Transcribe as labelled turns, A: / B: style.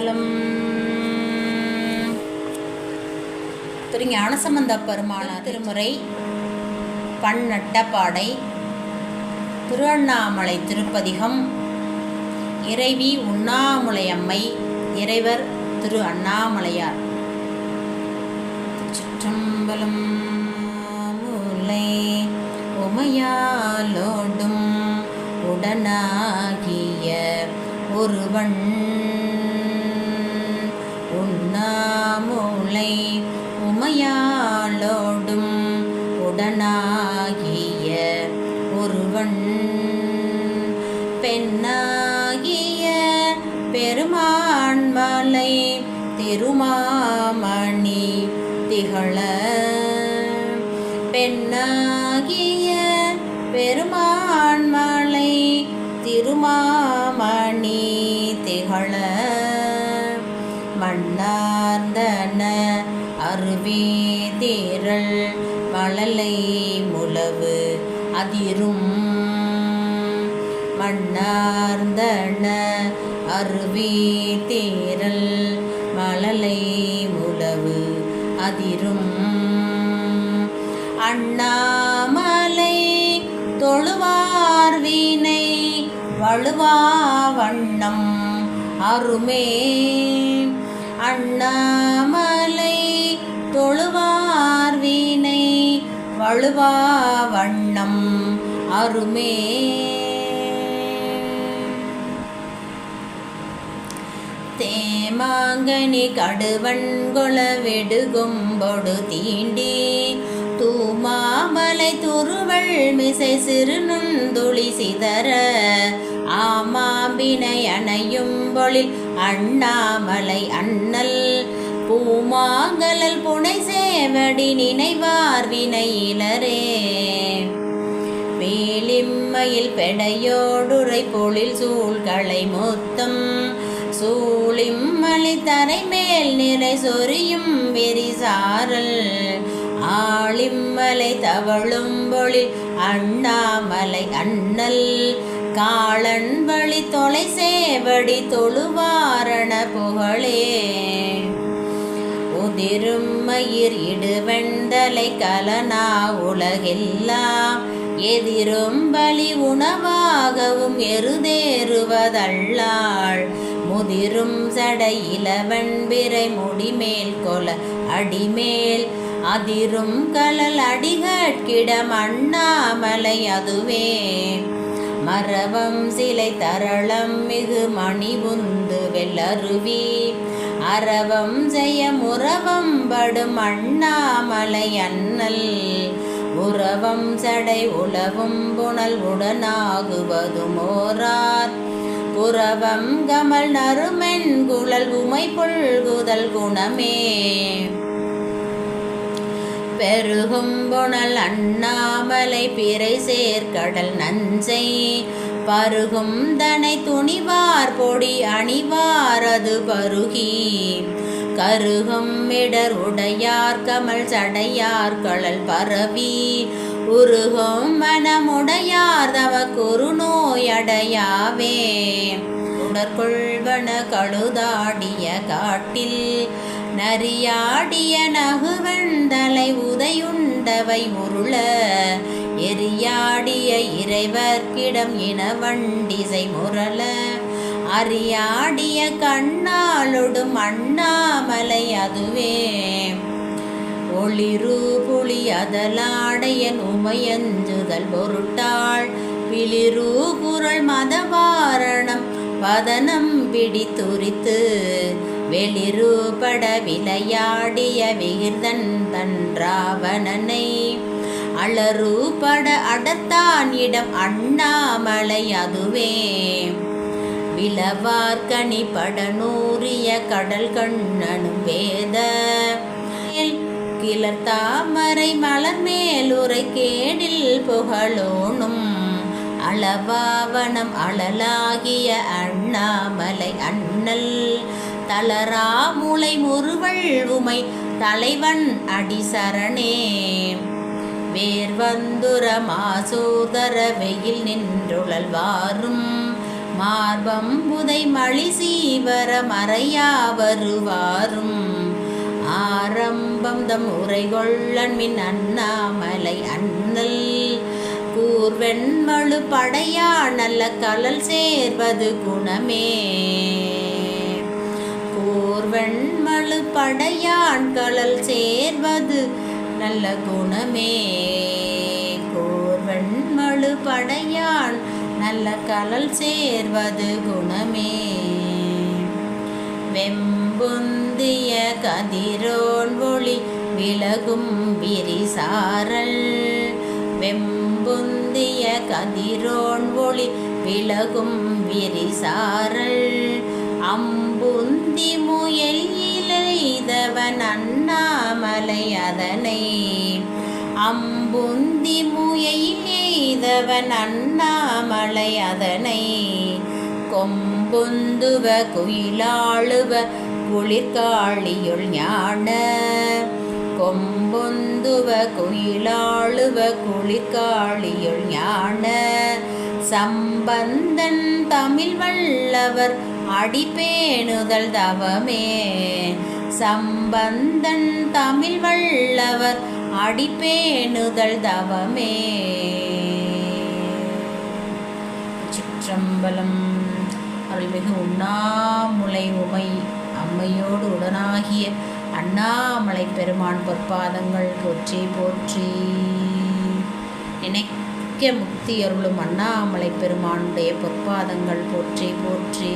A: மங்களம் திரு ஞானசம்பந்த பெருமான திருமுறை பன்னட்டப்பாடை திருவண்ணாமலை திருப்பதிகம் இறைவி உண்ணாமுலையம்மை இறைவர் திரு அண்ணாமலையார். திருச்சிற்றம்பலம் முலை உமையாலோடும் உடனாகிய ஒருவன் உடனாகிய ஒருவன். பெண்ணாகிய பெருமான் மலை திருமாமணி திகழ. பெண்ணாகிய பெருமான் மலை திருமாமணி திகழ. அருவே தேரல் மழலை முழவு அதிரும். மண்ணார்ந்தன அருவே தேரல் மழலை முழவு அதிரும். அண்ணாமலை தொழுவார் வீணை வழுவா வண்ணம் அருமே. அண்ணாமலை தொழுவார் வீணை வழுவா வண்ணம் அருமே. தேமாங்கனி கடுவன் கொளவெடுகும்பொடு தீண்டி மாமலை துருவள் மிசை சிறு நுந்துளி சிதற ஆமாம்பினை அணையும் பொழில் அண்ணாமலை அண்ணல். பூமாங்கலல் புனை சேவடி நினைவார் வினையிலரே மேலிம்மையில் பெடையோடுரை பொழில் சூழ்களை மொத்தம் சூழிம்மலை தரை மேல் நிறை சொரியும் வெறிசாரல் காளிம்மலை தவழும் பொழில் அண்ணாமலை அண்ணல். காளன் வழி தொலை சேவடி தொழுவாரண புகழே. உதிரும் மயிர் இடுவெண்டலை கலனா உலகெல்லாம். எதிரும் பலி உணவாகவும் எருதேறுவதல்லாள். முதிரும் சடை இளவன் பிறை முடிமேல் கொல அடிமேல். அதிரும் கலல் அடிகட்கிடம் அண்ணாமலை அதுவே. மரபம் சிலை தரளம் மிகு மணிபுந்து வெள்ளருவி. அரவம் ஜெய முறவம் படும் அண்ணாமலை அண்ணல். உறவம் சடை உளவும் புனல் உடனாகுவதும் ஓரார். புறவம் கமல் நறுமென் குழல் உமை புல்குதல் குணமே. பெருகும் புனல் அண்ணாமலை பிறை சேர்க்கடல் நஞ்சை. பருகும் தனை துணிவார் பொடி அணிவாரது பருகி. கருகும் இடர் உடையார் கமல் சடையார் கழல் பரவி. உருகும் மனமுடையார் தவ குறுநோயடையாவே உடற்கொள்வன கழுதாடிய காட்டில் நரியாடிய நகுவன் கொண்டவை உருள எரியாடிய இறைவர்க்கிடம் இனவண்டிசை முரள அறியாடிய கண்ணாலொடும் அண்ணாமலை அதுவே. ஒளிரு புளி அதலாடையன் உமையஞ்சுதல் பொருட்டாள் பிளிரு குரல் மதவாரணம் வதனம் பிடித்துரித்து வெளிரூபட விளையாடிய விகிர்தன் தன்றாவணனை அலறு பட அடத்தான் இடம் அண்ணாமலை அதுவே. விலவார்கனி படனூரிய கடல் கண்ணனும் வேத. கிளர் தாமரை மலர் மேலுரை கேடில் புகழோனும். அளவாவனம் அழலாகிய அண்ணாமலை அண்ணல் தளராமுலை முறுவள் உமை தலைவன் அடிசரணே. வேர்வந்துர மாசோதர வெயில் நின்றுழல் வாரும். மார்பம் புதை மழி சீவர மறையா வருவாரும். ஆரம்பம் தம் உரைகொள்ளன் மின் அண்ணாமலை அண்ணல். கூர்வெண்மழு படையா நல்ல கலல் சேர்வது குணமே. வெண்மழு படையான் கலல் சேர்வது நல்ல குணமே. கூர்வெண்மழு படையான் நல்ல கலல் சேர்வது குணமே. வெம்புந்திய கதிரோன் ஒளி விலகும் விரிசாரல். வெம்புந்திய கதிரோன் ஒளி விலகும் விரிசாரல். அம்புந்த முயல் இலைதவன் அண்ணாமலை அதனை. அம்புந்தி முயல் எய்தவன் அண்ணாமலை அதனை. கொம்புந்துவ குயிலாளுவ குளிர்காளியுள் ஞான. கொம்பொந்துவ குயிலாளுவ குளிர்காளியுள் ஞான. சம்பந்தன் தமிழ் வல்லவர் அடிப்பேணுதல் தவமே. சம்பந்தன் தமிழ் வல்லவர் அடிப்பேணுதல் தவமே. சிற்றம்பலம் அருள்மிகு உண்ணாமுலை உமை அம்மையோடு உடனாகிய அண்ணாமலை பெருமான் பொற்பாதங்கள் போற்றி போற்றி. நினைக்க முக்தி அருளும் அண்ணாமலை பெருமானுடைய பொற்பாதங்கள் போற்றி போற்றி.